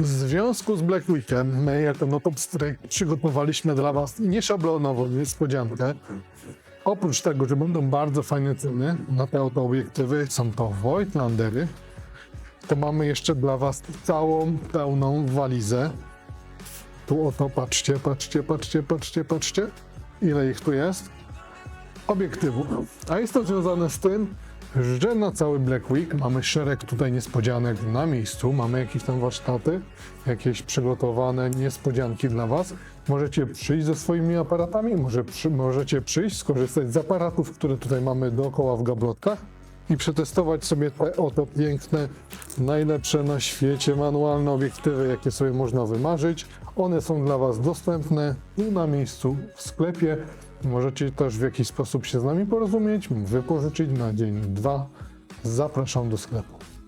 W związku z Black Weekiem my jako Notop Strike przygotowaliśmy dla Was nieszablonową niespodziankę. Oprócz tego, że będą bardzo fajne ceny na te oto obiektywy, są to Voigtlandery, to mamy jeszcze dla Was całą pełną walizę. Tu oto patrzcie, patrzcie, patrzcie, patrzcie, patrzcie. Ile ich tu jest? Obiektywów. A jest to związane z tym, że na cały Black Week mamy szereg tutaj niespodzianek na miejscu. Mamy jakieś tam warsztaty, jakieś przygotowane niespodzianki dla Was. Możecie przyjść ze swoimi aparatami, może przy, możecie przyjść, skorzystać z aparatów, które tutaj mamy dookoła w gablotkach i przetestować sobie te oto piękne, najlepsze na świecie manualne obiektywy, jakie sobie można wymarzyć. One są dla Was dostępne tu na miejscu w sklepie. Możecie też w jakiś sposób się z nami porozumieć, wypożyczyć na dzień, dwa. Zapraszam do sklepu.